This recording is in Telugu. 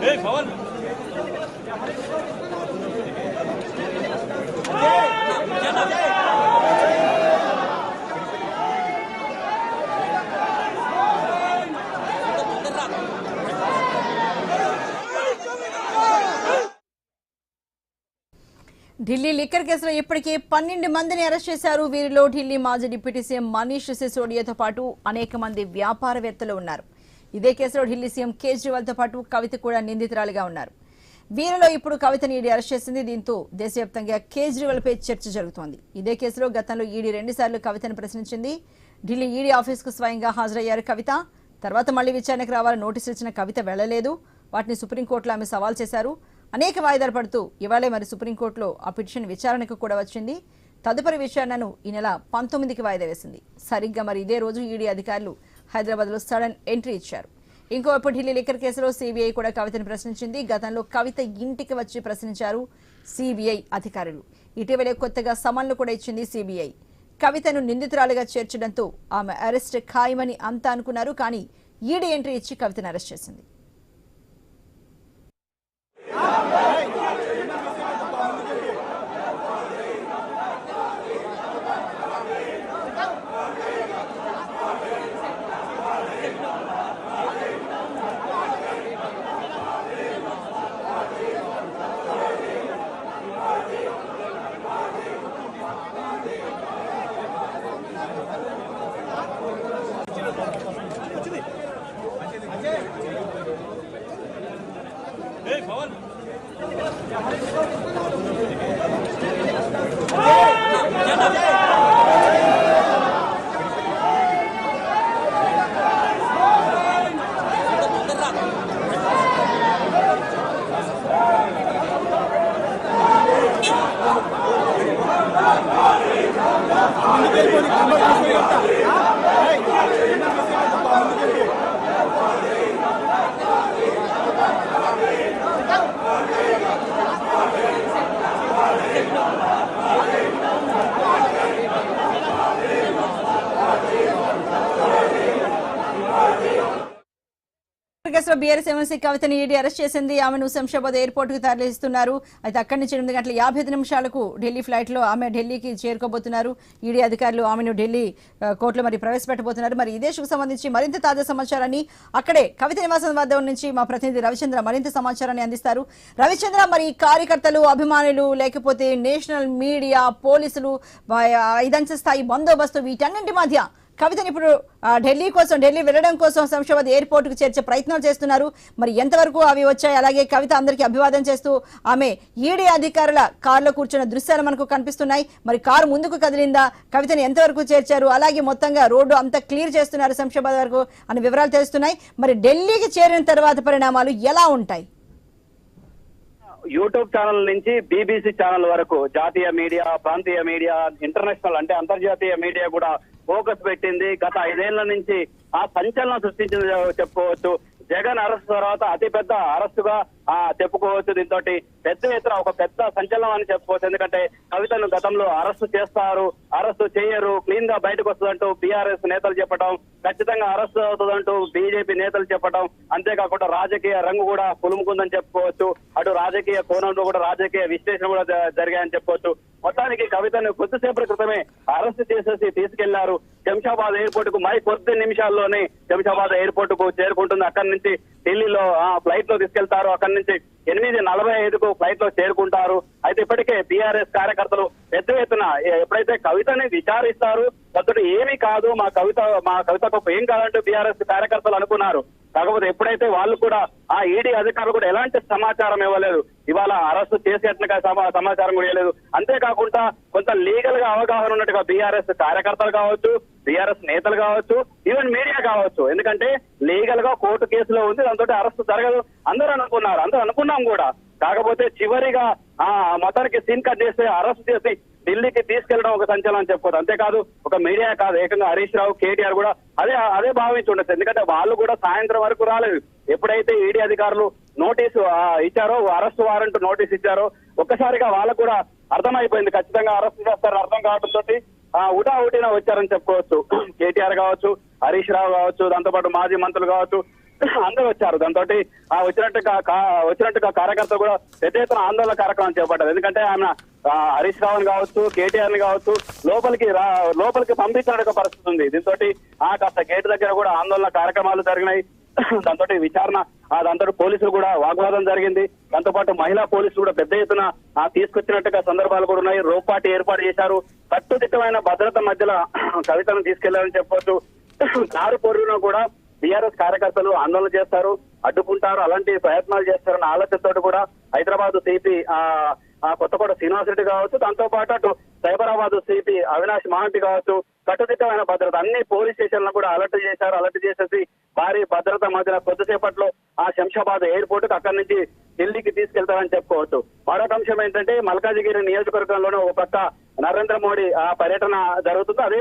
Hey, Pawan. ఢిల్లీ లిక్కర్ కేసులో ఇప్పటికే పన్నెండు మందిని అరెస్ట్ చేశారు. వీరిలో ఢిల్లీ మాజీ డిప్యూటీ సీఎం మనీష్ సిసోడియాతో పాటు అనేక మంది వ్యాపారవేత్తలు ఉన్నారు. ఇదే కేసులో ఢిల్లీ సీఎం కేజ్రీవాల్తో పాటు కవిత కూడా నిందితురాలిగా ఉన్నారు. వీరిలో ఇప్పుడు కవితని ఈడీ అరెస్ట్ చేసింది. దీంతో దేశవ్యాప్తంగా కేజ్రీవాల్పై చర్చ జరుగుతోంది. ఇదే కేసులో గతంలో ఈడీ రెండుసార్లు కవితను ప్రశ్నించింది. ఢిల్లీ ఈడీ ఆఫీస్కు స్వయంగా హాజరయ్యారు కవిత. తర్వాత మళ్ళీ విచారణకు రావాలని నోటీసులు ఇచ్చిన కవిత వెళ్ళలేదు వాటిని సుప్రీంకోర్టులో ఆమె సవాల్ చేశారు. అనేక వాయిదాలు పడుతూ ఇవాళే మరి సుప్రీంకోర్టులో ఆ పిటిషన్ విచారణకు కూడా వచ్చింది. తదుపరి విచారణను ఈ నెల పంతొమ్మిదికి వాయిదా వేసింది. సరిగ్గా మరి ఇదే రోజు ఈడీ అధికారులు హైదరాబాద్లో సడన్ ఎంట్రీ ఇచ్చారు. ఇంకోవైపు ఢిల్లీ లిక్కర్ కేసులో సీబీఐ కూడా కవితను ప్రశ్నించింది. గతంలో కవిత ఇంటికి వచ్చి ప్రశ్నించారు సీబీఐ అధికారులు. ఇటీవలే కొత్తగా సమన్లు కూడా ఇచ్చింది సీబీఐ. కవితను నిందితురాలుగా చేర్చడంతో ఆమె అరెస్ట్ ఖాయమని అంతా అనుకున్నారు. కానీ ఈడీ ఎంట్రీ ఇచ్చి కవితను అరెస్ట్ చేసింది. Come on. కేసులో బీఆర్ఎస్ ఎమ్మెల్సీ కవితని ఈడీ అరెస్ట్ చేసింది. ఆమెను శంషాబాద్ ఎయిర్పోర్ట్కు తరలిస్తున్నారు. అయితే అక్కడి నుంచి ఎనిమిది గంటల యాభై నిమిషాలకు ఢిల్లీ ఫ్లైట్లో ఆమె ఢిల్లీకి చేరుకోబోతున్నారు. ఈడీ అధికారులు ఆమెను ఢిల్లీ కోర్టులో మరి ప్రవేశపెట్టబోతున్నారు. మరి ఇదే సంబంధించి మరింత తాజా సమాచారాన్ని అక్కడే కవిత నివాసం వద్ద నుంచి మా ప్రతినిధి రవిచంద్ర మరింత సమాచారాన్ని అందిస్తారు. రవిచంద్ర మరి కార్యకర్తలు అభిమానులు లేకపోతే నేషనల్ మీడియా పోలీసులు ఆ, ఐదంచె స్థాయి బందోబస్తు వీటన్నింటి మధ్య కవితని ఇప్పుడు ఢిల్లీ కోసం ఢిల్లీ వెళ్ళడం కోసం శంషాబాద్ ఎయిర్పోర్ట్కు చేర్చే ప్రయత్నాలు చేస్తున్నారు. మరి ఎంతవరకు అవి వచ్చాయి? అలాగే కవిత అందరికీ అభివాదం చేస్తూ ఆమె ఈడీ అధికారుల కారులో కూర్చున్న దృశ్యాలు మనకు కనిపిస్తున్నాయి. మరి కారు ముందుకు కదిలిందా? కవితని ఎంతవరకు చేర్చారు? అలాగే మొత్తంగా రోడ్డు అంతా క్లియర్ చేస్తున్నారు శంషాబాద్ వరకు అనే వివరాలు తెలుస్తున్నాయి. మరి ఢిల్లీకి చేరిన తర్వాత పరిణామాలు ఎలా ఉంటాయి? యూట్యూబ్ ఛానల్ నుంచి బీబీసీ ఛానల్ వరకు జాతీయ మీడియా ప్రాంతీయ మీడియా ఇంటర్నేషనల్ అంటే అంతర్జాతీయ మీడియా కూడా ఫోకస్ పెట్టింది. గత ఐదేళ్ళ నుంచి ఆ సంచలనం సృష్టించింది చెప్పుకోవచ్చు జగన్ అరెస్ట్ తర్వాత అతిపెద్ద అరెస్టుగా ఆ చెప్పుకోవచ్చు. దీంతో పెద్ద ఎత్తున ఒక పెద్ద సంచలనం అని చెప్పుకోవచ్చు. ఎందుకంటే కవితను గతంలో అరెస్టు చేస్తారు. అరెస్టు చేయరు. క్లీన్గా బయటకు వస్తుందంటూ బీఆర్ఎస్ నేతలు చెప్పడం ఖచ్చితంగా అరెస్ట్ అవుతుందంటూ బీజేపీ నేతలు చెప్పడం అంతేకాకుండా రాజకీయ రంగు కూడా పులుముకుందని చెప్పుకోవచ్చు. అటు రాజకీయ కోణంలో కూడా రాజకీయ విశ్లేషణ కూడా జరిగాయని చెప్పుకోవచ్చు. మొత్తానికి కవితను కొద్దిసేపటి క్రితమే అరెస్ట్ చేసేసి తీసుకెళ్ళారు. శంషాబాద్ ఎయిర్పోర్ట్కు మరి కొద్ది నిమిషాల్లోనే శంషాబాద్ ఎయిర్పోర్ట్కు చేరుకుంటుంది. అక్కడి నుంచి ఢిల్లీలో ఫ్లైట్లో తీసుకెళ్తారు. అక్కడి నుంచి ఎనిమిది నలభై ఐదుకు ఫ్లైట్లో చేరుకుంటారు. అయితే ఇప్పటికే బీఆర్ఎస్ కార్యకర్తలు పెద్ద ఎత్తున ఎప్పుడైతే కవితని విచారిస్తారు అతడు ఏమీ కాదు మా కవిత మా కవితకు ఏం కాదంటూ బీఆర్ఎస్ కార్యకర్తలు అనుకున్నారు. కాకపోతే ఎప్పుడైతే వాళ్ళు కూడా ఆ ఈడీ అధికారులు కూడా ఎలాంటి సమాచారం ఇవ్వలేదు ఇవాళ అరెస్ట్ చేసేట్లుగా సమా- సమాచారం కూడా ఇవ్వలేదు. అంతేకాకుండా కొంత లీగల్గా అవగాహన ఉన్నట్టుగా బీఆర్ఎస్ కార్యకర్తలు కావచ్చు బీఆర్ఎస్ నేతలు కావచ్చు ఈవెన్ మీడియా కావచ్చు. ఎందుకంటే లీగల్గా కోర్టు కేసులో ఉంది దాంతో అరెస్ట్ జరగదు. అందరూ అనుకున్నారు అందరూ అనుకున్నాం కూడా. కాకపోతే చివరిగా ఆ మతానికి సీన్ కట్ చేసి అరెస్ట్ చేసి ఢిల్లీకి తీసుకెళ్ళడం ఒక సంచలనం అని చెప్పుకోదు అంతేకాదు ఒక మీడియా కాదు ఏకంగా హరీష్ రావు కేటీఆర్ కూడా అదే అదే భావించి ఉండొచ్చు. ఎందుకంటే వాళ్ళు కూడా సాయంత్రం వరకు రాలేదు. ఎప్పుడైతే ఈడీ అధికారులు నోటీసు ఇచ్చారో అరెస్ట్ వారెంట్ నోటీస్ ఇచ్చారో ఒక్కసారిగా వాళ్ళకు కూడా అర్థమైపోయింది. ఖచ్చితంగా అరెస్ట్ చేస్తారని అర్థం కావడంతో ఉటా ఉటిన వచ్చారని చెప్పుకోవచ్చు. కేటీఆర్ కావచ్చు హరీష్ రావు కావచ్చు దాంతోపాటు మాజీ మంత్రులు కావచ్చు అందరూ వచ్చారు. దాంతో ఆ వచ్చినట్టుగా వచ్చినట్టుగా కార్యకర్త కూడా పెద్ద ఎత్తున ఆందోళన కార్యక్రమం చేపట్టారు. ఎందుకంటే ఆయన హరీష్ రావుని కావచ్చు కేటీఆర్ని కావచ్చు లోపలికి రా లోపలికి పంపించిన పరిస్థితి ఉంది. దీంతో ఆ కాస్త గేట్ దగ్గర కూడా ఆందోళన కార్యక్రమాలు జరిగినాయి. దాంతో విచారణ దాంతో పోలీసులు కూడా వాగ్వాదం జరిగింది. దాంతో పాటు మహిళా పోలీసులు కూడా పెద్ద ఎత్తున తీసుకొచ్చినట్టుగా సందర్భాలు కూడా ఉన్నాయి. రోపాటి ఏర్పాటు చేశారు. కట్టుదిట్టమైన భద్రత మధ్యలో కవితను తీసుకెళ్ళారని చెప్పొచ్చు. కారు పొరుగున కూడా బీఆర్ఎస్ కార్యకర్తలు ఆందోళన చేస్తారు అడ్డుకుంటారు అలాంటి ప్రయత్నాలు చేస్తారన్న ఆలోచనతో కూడా హైదరాబాద్ సిపి ఆ కొత్తకోట శ్రీనివాస్ రెడ్డి కావచ్చు దాంతో పాటు అటు సైబరాబాద్ సిపి అవినాష్ మహాంతి కావచ్చు కట్టుదిట్టమైన భద్రత. అన్ని పోలీస్ స్టేషన్లను కూడా అలర్ట్ చేశారు. అలర్ట్ చేసేసి భారీ భద్రత మధ్యన కొద్దిసేపట్లో ఆ శంషాబాద్ ఎయిర్పోర్ట్కు అక్కడి నుంచి ఢిల్లీకి తీసుకెళ్తారని చెప్పుకోవచ్చు. మరొక అంశం ఏంటంటే మల్కాజిగిరి నియోజకవర్గంలోనే ఒక పక్క నరేంద్ర మోడీ ఆ పర్యటన జరుగుతుంది. అదే